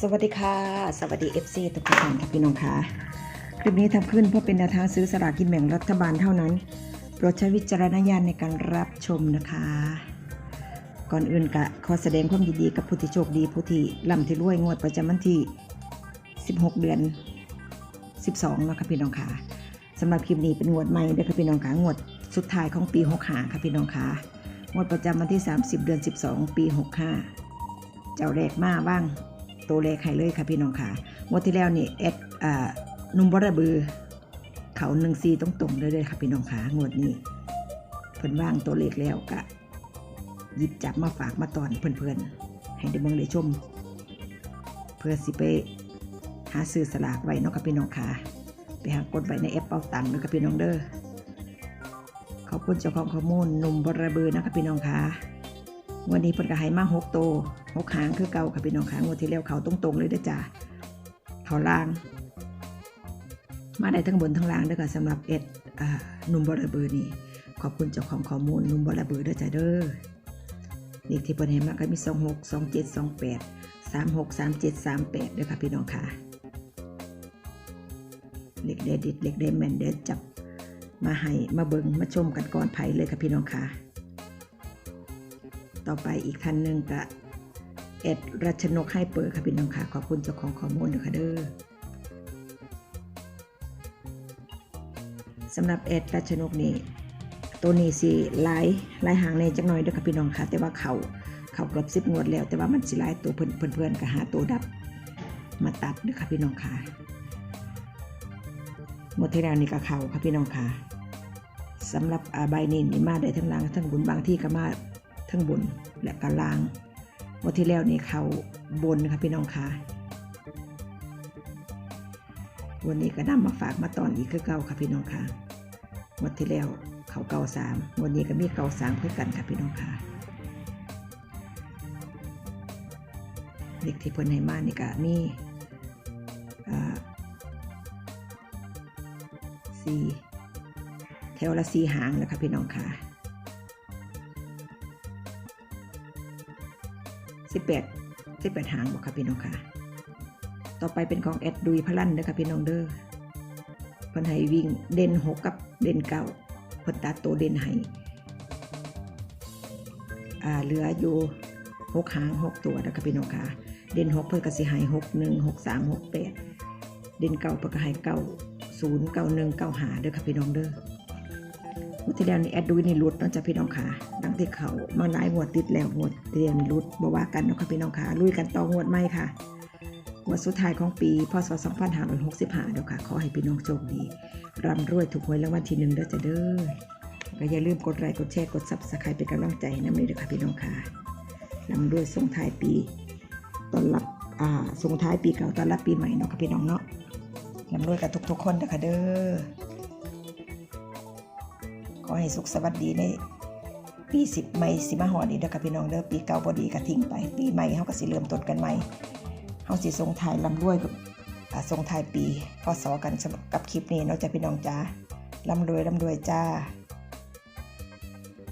สวัสดีค่ะ สวัสดี FC ทุกท่านค่ะพี่น้องค่ะ คลิปนี้ทำขึ้นเพื่อเป็นแนวทางซื้อสลากกินแบ่งรัฐบาลเท่านั้นโปรดใช้วิจารณญาณในการรับชมนะคะ ก่อนอื่นกะขอแสดงความยินดีกับผู้ที่โชคดีผู้ที่ร่ำที่รวยงวดประจำวันที่ 16 เดือน 12แล้วค่ะพี่น้องค่ะสำหรับคลิปนี้เป็นงวดใหม่เด้อค่ะพี่น้องค่ะงวดสุดท้ายของปี65ค่ะพี่น้องค่ะงวดประจำวันที่ 30 เดือน 12 ปี 65 เจ้าแรกมาบ้าง ตัวเลขให้เลยค่ะพี่น้องค่ะงวดที่แล้วนี่แอดอ่านุ่มบระบือ เขาหนึ่งซีต้องตรงเลยเลยค่ะพี่น้องค่ะงวดนี้เพิ่นว่างตัวเลขแล้วกะหยิบจับมาฝากมาตอนเพื่อนๆ ให้ได้เบิ่งได้ชม เพื่อสิไปหาซื้อสลากไว้เนาะค่ะพี่น้องค่ะไปหากดไว้ในแอปเป๋าตังค์เนาะค่ะพี่น้องเด้อขอบคุณเจ้าของข้อมูลหนุ่มบระบือนะคะพี่น้องค่ะ วันนี้เพิ่นก็ให้มาหกโตวหกหางคือเก่าค่ะพี่น้องค่ะงวดที่แล้วเขาตรงๆเลยเด้อจ้าเขาล่าง มาได้ทั้งบนทั้งล่างเด้อค่ะสำหรับเอ็ดนุ่มบอระเบอร์นี่ขอบคุณเจ้าของข้อมูลนุ่มบอระเบอร์เด้อจ้าเด้อเลขที่เพิ่นให้มาก็มีสองหกสองเจ็ดสองแปดสามหกสามเจ็ดสามแปดเด้อค่ะพี่น้องค่ะเลขเด็ดเลขเด็ดแมนเด็ดจับมาให้มาเบิงมาชมกันก่อนไผเลยค่ะพี่น้องค่ะ ต่อไปอีกท่านหนึ่งกะเอ็ดรัชนกให้เปิดค่ะพี่น้องค่ะขอบคุณเจ้าของข้อมูลด้วยค่ะเด้อสำหรับเอ็ดรัชนกนี่ตัวนี้สิหลายหลายหางในจักหน่อยเด้อค่ะพี่น้องค่ะ แต่ว่าเขาเขาเกือบสิบงวดแล้ว แต่ว่ามันสิหลายตัวเพื่อนเพื่อนก็หาตัวดับมาตัดเด้อค่ะพี่น้องค่ะหมดที่แล้วนี่ก็เขาค่ะพี่น้องค่ะสำหรับใบนี้นี่มาได้ทั้งล่างทั้งบนบางที่ก็มา ทั้งบนและกลางวันที่แล้วนี่เขาบนค่ะพี่น้องค่ะวันนี้ก็นำมาฝากมาตอนอีกคือเก่าค่ะพี่น้องค่ะวันที่แล้วเขาเก่าสามวันนี้ก็มีเก่าสามเพื่อกันค่ะพี่น้องค่ะเด็กที่เพิ่นให้มานี่ก็มีสี่แถวละสี่หางนะคะพี่น้องค่ะ 18 18หางบอกค่ะพี่น้องค่ะ ต่อไปเป็นของแอดดุยพลันเด้อค่ะพี่น้องเด้อพิ่นให้วิ่งเด่นหกกับเด่นเก้าพิ่นตัดตัวเด่นให้อ่าเหลืออยู่หกหางหกตัวเด้อค่ะพี่น้องค่ะ เด่นหกเพิ่นก็สิให้หกหนึ่งหกสามหกแปดเด่นเก้าเพิ่นก็ให้เก้าศูนย์เก้าหนึ่งเก้าหาเด้อค่ะพี่น้องเด้อ วดที่แล้วนี่แอดดูนี่รุดเนาะจ้ะพี่น้องค่ะดังที่เขามาหลายงวดติดแล้วงวดเรียนรุดบ่ว่ากันเนาะค่ะพี่น้องค่ะลุยกันต่องวดใหม่ค่ะงวดสุดท้ายของปีพศ 2565เด้อค่ะ ขอให้พี่น้องโชคดีร่ำรวยถูกหวยรางวัลที่หนึ่งเด้อจ้ะเด้อก็อย่าลืมกดไลค์กดแชร์กด Subscribe เป็นกำลังใจนำเลยเด้อค่ะพี่น้องค่ะร่ำรวยส่งท้ายปีต้อนรับอ่าส่งท้ายปีเก่าต้อนรับปีใหม่เนาะค่ะพี่น้องเนาะร่ำรวยกับทุกๆคนเด้อค่ะเด้อ อให้สุขสวัสดีในปีสิบไม่สิมาหอดนี้เด้อค่ะพี่น้องเด้อปีเก่าบดีก็ทิ้งไป ปีใหม่เฮาก็สิเริ่มต้นกันใหม่เฮาสิส่งท้ายลำรวยกับส่งท้ายปีพศกันสำหรับกับคลิปนี้เนาะจ้ะพี่น้องจ้าลำรวยลำรวยจ้า